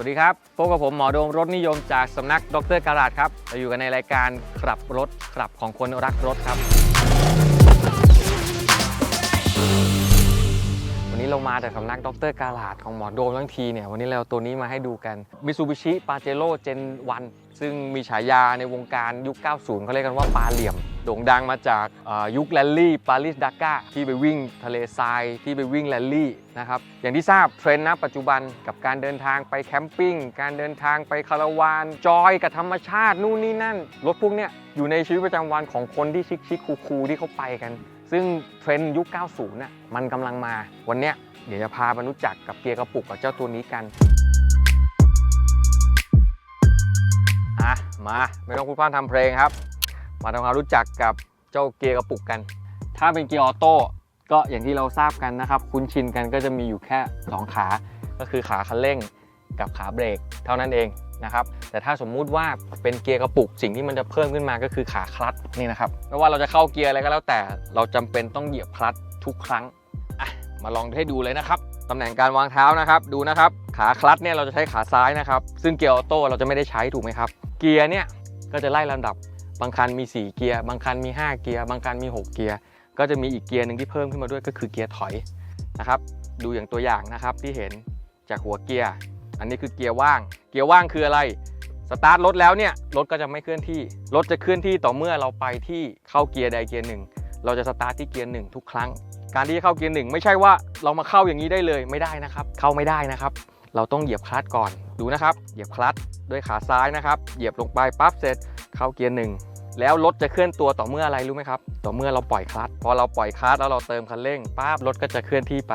สวัสดีครับพบกับผมหมอโดมรถนิยมจากสำนักดรการาดครับเราอยู่กันในรายการขับรถขับของคนรักรถครับ วันนี้เรามาจากสำนักดรการาดของหมอโดมทั้งทีเนี่ยวันนี้เราเอาตัวนี้มาให้ดูกัน Mitsubishi Pajero Gen 1 ซึ่งมีฉายาในวงการยุค 90 เขาเรียกกันว่าปลาเหลี่ยม ด่งดังมาจากยุคแรลลี่ปารีสดักกาที่ไปวิ่งทะเลทรายที่ไปวิ่งแรลลี่นะครับอย่างที่ทราบเทรนด์ณปัจจุบันกับการเดินทางไปแคมปิ้งการเดินทางไปคาราวานจอยกับธรรมชาตินู่นนี่นั่นรถพวกเนี้ยอยู่ในชีวิตประจำวันของคนที่ชิคๆคูลๆที่เขาไปกัน ซึ่งเทรนด์ยุค 90น่ะมันกำลังมาวันเนี้ยเดี๋ยวจะพามารู้จักกับเกียร์กระปุกกับเจ้าตัวนี้กันอะมาไม่ต้องพูดพร่ำทำเพลงครับ มาทำความรู้จักกับเจ้าเกียร์กระปุกกัน ถ้าเป็นเกียร์ออโต้ก็อย่างที่เราทราบกันนะครับ คุ้นชินกันก็จะมีอยู่แค่ 2 ขา ก็คือขาคันเร่งกับขาเบรกเท่านั้นเองนะครับ แต่ถ้าสมมุติว่าเป็นเกียร์กระปุกสิ่งที่มันจะเพิ่มขึ้นมาก็คือขาคลัตช์นี่นะครับไม่ว่าเราจะเข้าเกียร์อะไรก็แล้วแต่เราจำเป็นต้องเหยียบคลัตช์ทุกครั้งอะมาลองให้ดูเลยนะครับตำแหน่งการวางเท้านะครับดูนะครับขาคลัตช์เนี่ยเราจะใช้ขาซ้ายนะครับซึ่งเกียร์ออโต้เราจะไม่ได้ใช้ถูกไหมครับเกียร์เนี่ยก็จะไล่ลำดับ บางคันมี 4 เกียร์ บางคันมี 5 เกียร์ บางคันมี 6 เกียร์ ก็จะมีอีกเกียร์หนึ่งที่เพิ่มขึ้นมาด้วยก็คือเกียร์ถอยนะครับ ดูอย่างตัวอย่างนะครับที่เห็นจากหัวเกียร์ อันนี้คือเกียร์ว่าง เกียร์ว่างคืออะไร สตาร์ทรถแล้วเนี่ยรถก็จะไม่เคลื่อนที่ รถจะเคลื่อนที่ต่อเมื่อเราไปที่เข้าเกียร์ใดเกียร์หนึ่ง เราจะสตาร์ทที่เกียร์หนึ่งทุกครั้ง การที่จะเข้าเกียร์หนึ่งไม่ใช่ว่าเรามาเข้าอย่างนี้ได้เลยไม่ได้นะครับ เข้าไม่ได้นะครับ เราต้องเหยียบคลัตช์ก่อน ดูนะครับ เหยียบคลัตช์ด้วยขาซ้ายนะครับ เหยียบลงไปปั๊บเสร็จ เข้าเกียร์หนึ่งแล้วรถจะเคลื่อนตัวต่อเมื่ออะไรรู้ไหมครับ ต่อเมื่อเราปล่อยคลัตช์พอเราปล่อยคลัตช์แล้วเราเติมคันเร่งปั๊บรถก็จะเคลื่อนที่ไป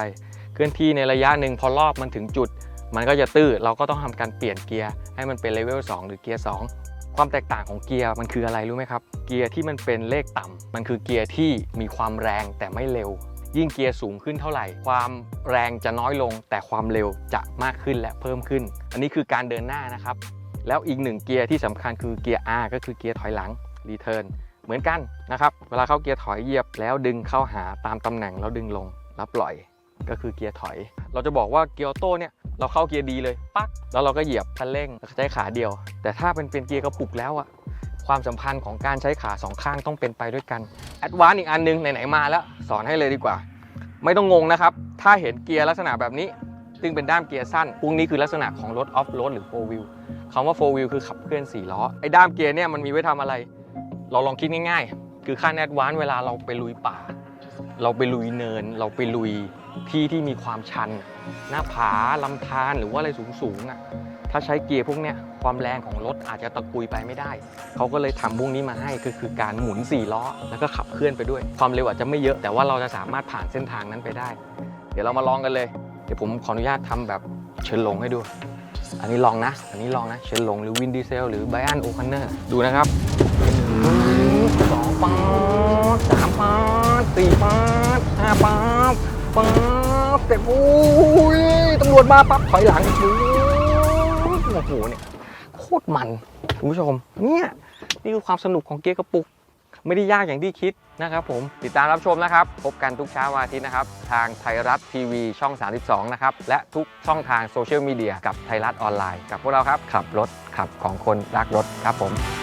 เคลื่อนที่ในระยะหนึ่งพอรอบมันถึงจุด มันก็จะตื้อเราก็ต้องทำการเปลี่ยนเกียร์ให้มันเป็นเลเวล2หรือเกียร์2ความแตกต่างของเกียร์มันคืออะไรรู้ไหมครับ เกียร์ที่มันเป็นเลขต่ำมันคือเกียร์ที่มีความแรงแต่ไม่เร็ว ยิ่งเกียร์สูงขึ้นเท่าไหร่ ความแรงจะน้อยลง แต่ความเร็วจะมากขึ้นและเพิ่มขึ้น อันนี้คือการเดินหน้านะครับ แล้วอีกหนึ่งเกียร์ที่สำคัญคือเกียร์ R ก็คือเกียร์ถอยหลังรีเทิร์นเหมือนกันนะครับ เวลาเข้าเกียร์ถอยเหยียบแล้วดึงเข้าหาตามตำแหน่งแล้วดึงลงแล้วปล่อยก็คือเกียร์ถอย เราจะบอกว่าเกียร์ออโต้เนี่ยเราเข้าเกียร์ดีเลยปั๊กแล้วเราก็เหยียบคันเร่งใช้ขาเดียว แต่ถ้าเป็นเป็นเกียร์กระปุกแล้วอะความสัมพันธ์ของการใช้ขาสองข้างต้องเป็นไปด้วยกันแอดวานอีกอันนึงไหนๆมาแล้ว สอนให้เลยดีกว่า ไม่ต้องงงนะครับ ถ้าเห็นเกียร์ลักษณะแบบนี้ ซึ่งเป็นด้ามเกียร์สั้นพวกนี้คือลักษณะของรถออฟโรดหรือ4 wheel คำว่า4 wheel คือขับเคลื่อน4ล้อ ไอ้ด้ามเกียร์เนี่ยมันมีไว้ทำอะไร เราลองคิดง่ายๆ คือขั้นแอดวานซ์เวลาเราไปลุยป่า เราไปลุยเนิน เราไปลุยที่ที่มีความชัน หน้าผาลำธารหรือว่าอะไรสูงๆอะถ้าใช้เกียร์พวกเนี้ยความแรงของรถอาจจะตะกุยไปไม่ได้ เขาก็เลยทำพวกนี้มาให้ก็คือการหมุน 4 ล้อ แล้วก็ขับเคลื่อนไปด้วย ความเร็วอาจจะไม่เยอะแต่ว่าเราจะสามารถผ่านเส้นทางนั้นไปได้ เดี๋ยวเรามาลองกันเลย เดี๋ยวผมขออนุญาตทำแบบเชิญลงให้ดู อันนี้ลองนะ อันนี้ลองนะ เชิญลงหรือวินดีเซลหรือไบอันโอคันเนอร์ ดูนะครับสองปาดสามปาดสี่ปาดห้าปาดปาดเสร็จโอ้ยตำรวจมาปั๊บถอยหลังโอ้โหเนี่ยโคตรมันคุณผู้ชมเนี่ยนี่คือความสนุกของเกียร์กระปุก ไม่ได้ยากอย่างที่คิดนะครับผมติดตามรับชมนะครับ พบกันทุกเช้าวันอาทิตย์นะครับ ทางไทยรัฐทีวีช่อง 32 นะครับ และทุกช่องทางโซเชียลมีเดียกับไทยรัฐออนไลน์กับพวกเราครับ ขับรถขับของคนรักรถครับผม